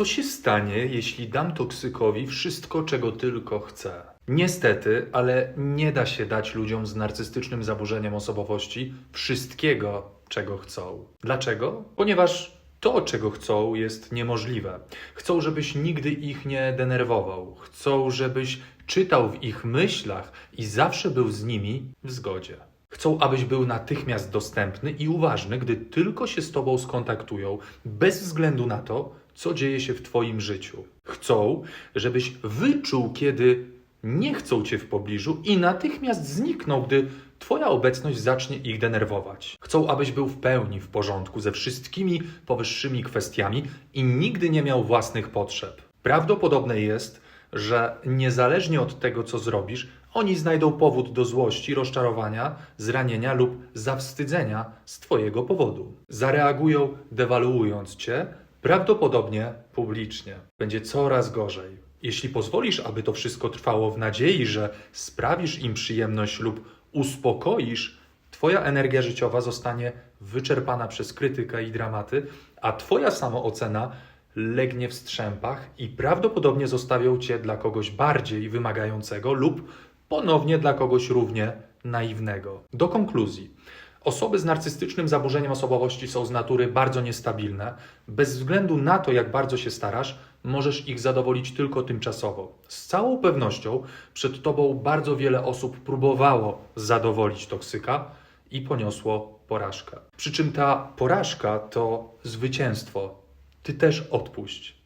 Co się stanie, jeśli dam toksykowi wszystko, czego tylko chcę? Niestety, ale nie da się dać ludziom z narcystycznym zaburzeniem osobowości wszystkiego, czego chcą. Dlaczego? Ponieważ to, czego chcą, jest niemożliwe. Chcą, żebyś nigdy ich nie denerwował. Chcą, żebyś czytał w ich myślach i zawsze był z nimi w zgodzie. Chcą, abyś był natychmiast dostępny i uważny, gdy tylko się z tobą skontaktują, bez względu na to, co dzieje się w twoim życiu. Chcą, żebyś wyczuł, kiedy nie chcą cię w pobliżu i natychmiast znikną, gdy twoja obecność zacznie ich denerwować. Chcą, abyś był w pełni w porządku ze wszystkimi powyższymi kwestiami i nigdy nie miał własnych potrzeb. Prawdopodobne jest, że niezależnie od tego, co zrobisz, oni znajdą powód do złości, rozczarowania, zranienia lub zawstydzenia z Twojego powodu. Zareagują dewaluując Cię, prawdopodobnie publicznie. Będzie coraz gorzej. Jeśli pozwolisz, aby to wszystko trwało w nadziei, że sprawisz im przyjemność lub uspokoisz, Twoja energia życiowa zostanie wyczerpana przez krytykę i dramaty, a Twoja samoocena legnie w strzępach i prawdopodobnie zostawią Cię dla kogoś bardziej wymagającego lub ponownie dla kogoś równie naiwnego. Do konkluzji. Osoby z narcystycznym zaburzeniem osobowości są z natury bardzo niestabilne. Bez względu na to, jak bardzo się starasz, możesz ich zadowolić tylko tymczasowo. Z całą pewnością przed Tobą bardzo wiele osób próbowało zadowolić toksyka i poniosło porażkę. Przy czym ta porażka to zwycięstwo. Ty też odpuść.